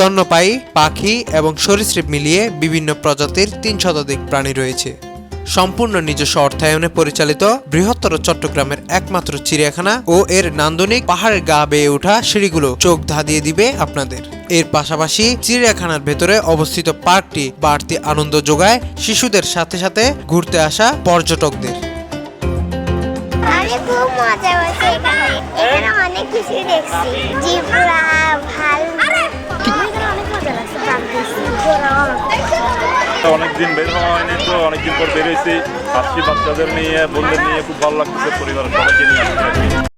স্তন্যপায়ী, পাখি এবং সরীসৃপ মিলিয়ে বিভিন্ন প্রজাতির তিন শতাধিক প্রাণী রয়েছে। সম্পূর্ণ নিজস্ব অর্থায়নে পরিচালিত বৃহত্তর চট্টগ্রামের একমাত্র চিড়িয়াখানা ও এর নান্দনিক পাহাড়ের গা বেয়ে ওঠা সিঁড়িগুলো চোখ ধাঁধিয়ে দিবে আপনাদের। এর পাশাপাশি চিড়িয়াখানার ভেতরে অবস্থিত পার্কটি বাড়তি আনন্দ যোগায় শিশুদের সাথে সাথে ঘুরতে আসা পর্যটকদের। অনেক কিছু দেখছি। অনেকদিন বের হওয়া হয়নি তো, অনেকদিন পর বেরিয়েছি আসছি বাচ্চাদের নিয়ে বন্ধুদের নিয়ে, খুব ভালো লাগতেছে পরিবারের সবাইকে নিয়ে।